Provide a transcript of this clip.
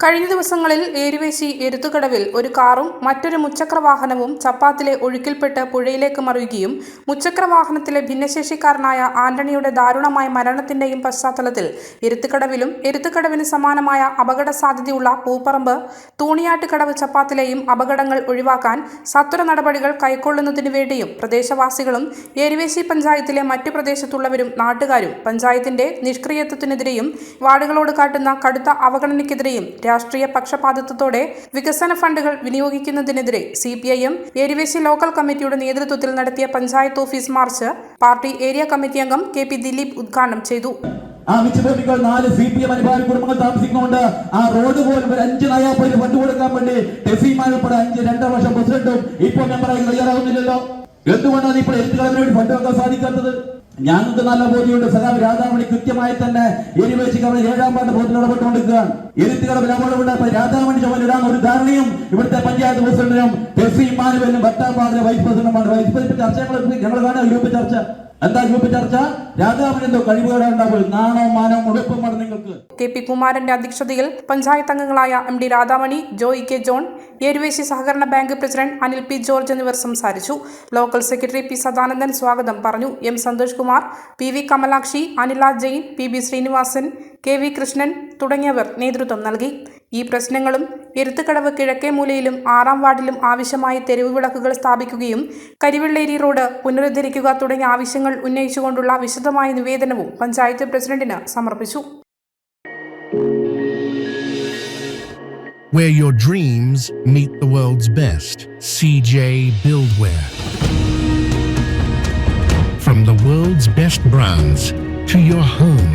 കഴിഞ്ഞ ദിവസങ്ങളിൽ ഏരുവേശി എരുത്തുകടവിൽ ഒരു കാറും മറ്റൊരു മുച്ചക്ര വാഹനവും ചപ്പാത്തിലെ ഒഴുക്കിൽപ്പെട്ട് പുഴയിലേക്ക് മറിയുകയും മുച്ചക്ര വാഹനത്തിലെ ഭിന്നശേഷിക്കാരനായ ആന്റണിയുടെ ദാരുണമായ മരണത്തിന്റെയും പശ്ചാത്തലത്തിൽ എരുത്തുകടവിലും എരുത്തുകടവിന് സമാനമായ അപകട സാധ്യതയുള്ള പൂപ്പറമ്പ് തൂണിയാട്ടുകടവ് ചപ്പാത്തിലെയും അപകടങ്ങൾ ഒഴിവാക്കാൻ സത്വര നടപടികൾ കൈക്കൊള്ളുന്നതിനു വേണ്ടിയും പ്രദേശവാസികളും ഏരുവേശി പഞ്ചായത്തിലെ മറ്റു പ്രദേശത്തുള്ളവരും നാട്ടുകാരും പഞ്ചായത്തിന്റെ നിഷ്ക്രിയത്വത്തിനെതിരെയും വാർഡുകളോട് കാട്ടുന്ന കടുത്ത അവഗണനയ്ക്കെതിരെയും രാഷ്ട്രീയ പക്ഷപാതിത്വത്തോടെ വികസന ഫണ്ടുകൾ വിനിയോഗിക്കുന്നതിനെതിരെ C P I M Eruvessi local കമ്മിറ്റിയുടെ നേതൃത്വത്തിൽ നടത്തിയ panchayat office march party area committee അംഗം കെ പി ദിലീപ് ഉദ്ഘാടനം ചെയ്തു. ആ മിച്ചഭൂമികൾ നാല് സി പി എം അനുഭാവി കുടുംബങ്ങൾ താമസിക്കുന്നുണ്ട്. ആ റോഡ് പോലും ഒരു അഞ്ച് നയാപ്പതിന് ഫണ്ട് കൊടുക്കാൻ വേണ്ടി ഉൾപ്പെടെ അഞ്ച് രണ്ടര വർഷം പ്രസിഡന്റും ഇപ്പോൾ മെമ്പറായി തയ്യാറാവുന്നില്ലല്ലോ. എന്തുകൊണ്ടാണ് ഇപ്പോൾ എഴുത്തുകാരന് വേണ്ടി ഫണ്ട് വെക്കാൻ സാധിക്കാത്തത്? ഞങ്ങൾക്ക് നല്ല ബോധ്യമുണ്ട്. സഖാവ് രാധാമണി കൃത്യമായി തന്നെ എരിവേശി കവല ഏഴാം പാട്ട് ബോധത്തിൽ ഇടപെട്ടുകൊണ്ടിരിക്കുകയാണ് എഴുത്തുകടവിൽ അപകടമുണ്ട്. രാധാമണി ചുമലിടാൻ ഒരു ധാരണയും ഇവിടുത്തെ പഞ്ചായത്ത് പ്രസിഡന്റിനും ടെഫി മാനുവലിനും വട്ടാമ്പാടിലെ വൈസ് പ്രസിഡന്റുമാണ്. വൈസ് പ്രസിഡന്റ് ചർച്ച ഞങ്ങൾ ഞങ്ങൾ കാണാം ഗ്രൂപ്പ് ചർച്ച. എന്താ ഗ്രൂപ്പ് ചർച്ച? രാജാവിന് എന്തോ കഴിവുകേടാ നിങ്ങൾക്ക്. കെ പി കുമാരന്റെ അധ്യക്ഷതയിൽ പഞ്ചായത്ത് അംഗങ്ങളായ M D Radhamani Joy K John Eruvessi സഹകരണ bank president Anil P George എന്നിവർ സംസാരിച്ചു. ലോക്കൽ സെക്രട്ടറി പി സദാനന്ദൻ സ്വാഗതം പറഞ്ഞു. M Santhosh Kumar P V Kamalakshi Anila Jain P B Srinivasan K V Krishnan തുടങ്ങിയവർ നേതൃത്വം നൽകി. ഈ പ്രശ്നങ്ങളും എരുത്തുകടവ് കിഴക്കേ മൂലയിലും ആറാം വാർഡിലും ആവശ്യമായ തെരുവ് വിളക്കുകൾ സ്ഥാപിക്കുകയും കരിവെള്ളേരി റോഡ് പുനരുദ്ധരിക്കുക തുടങ്ങിയ ആവശ്യങ്ങൾ ഉന്നയിച്ചുകൊണ്ടുള്ള വിശദമായ നിവേദനവും പഞ്ചായത്ത് പ്രസിഡന്റിന് സമർപ്പിച്ചു Where your dreams meet the world's best. CJ Buildware. From the world's best brands to your home.